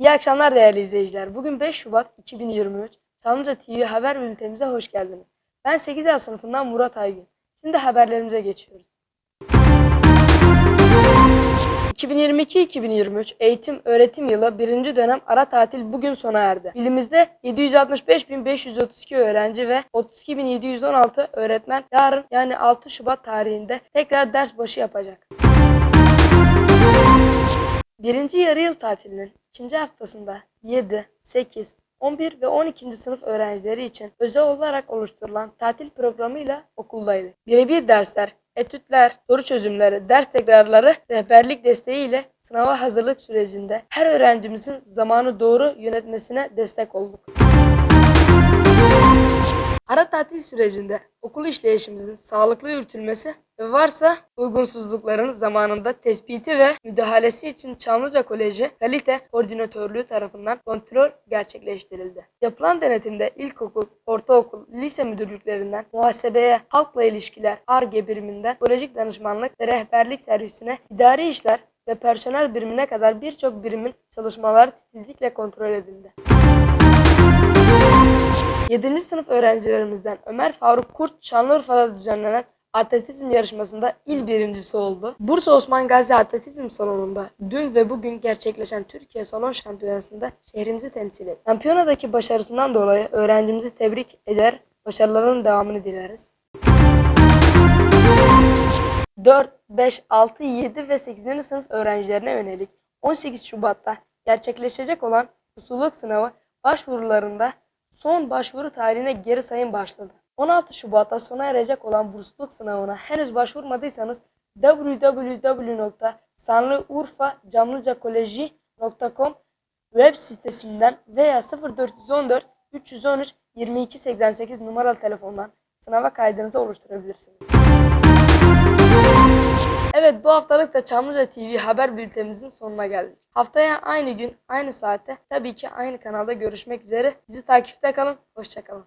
İyi akşamlar değerli izleyiciler. Bugün 5 Şubat 2023. Çamlıca TV haber bültenimize hoş geldiniz. Ben 8A sınıfından Murat Aygün. Şimdi haberlerimize geçiyoruz. 2022-2023 eğitim öğretim yılı 1. dönem ara tatil bugün sona erdi. İlimizde 765.532 öğrenci ve 32.716 öğretmen yarın yani 6 Şubat tarihinde tekrar ders başı yapacak. Birinci yarı yıl tatilinin ikinci haftasında 7, 8, 11 ve 12. sınıf öğrencileri için özel olarak oluşturulan tatil programıyla okuldaydı. Birebir dersler, etütler, soru çözümleri, ders tekrarları, rehberlik desteğiyle sınava hazırlık sürecinde her öğrencimizin zamanı doğru yönetmesine destek olduk. Ara tatil sürecinde okul işleyişimizin sağlıklı yürütülmesi ve varsa uygunsuzlukların zamanında tespiti ve müdahalesi için Çamlıca Koleji Kalite Koordinatörlüğü tarafından kontrol gerçekleştirildi. Yapılan denetimde ilkokul, ortaokul, lise müdürlüklerinden muhasebeye, halkla ilişkiler, ARGE biriminden psikolojik danışmanlık ve rehberlik servisine, idari işler ve personel birimine kadar birçok birimin çalışmaları titizlikle kontrol edildi. 7. sınıf öğrencilerimizden Ömer Faruk Kurt Şanlıurfa'da düzenlenen atletizm yarışmasında il birincisi oldu. Bursa Osman Gazi Atletizm Salonu'nda dün ve bugün gerçekleşen Türkiye Salon Şampiyonası'nda şehrimizi temsil etti. Şampiyonadaki başarısından dolayı öğrencimizi tebrik eder, başarılarının devamını dileriz. 4, 5, 6, 7 ve 8. sınıf öğrencilerine yönelik 18 Şubat'ta gerçekleşecek olan usullük sınavı başvurularında son başvuru tarihine geri sayım başladı. 16 Şubat'ta sona erecek olan bursluluk sınavına henüz başvurmadıysanız www.sanlıurfacamlıcakoleji.com web sitesinden veya 0414 313 2288 numaralı telefondan sınava kaydınızı oluşturabilirsiniz. Evet bu haftalık da Çamlıca TV haber bültenimizin sonuna geldik. Haftaya aynı gün, aynı saatte tabii ki aynı kanalda görüşmek üzere. Bizi takipte kalın, hoşçakalın.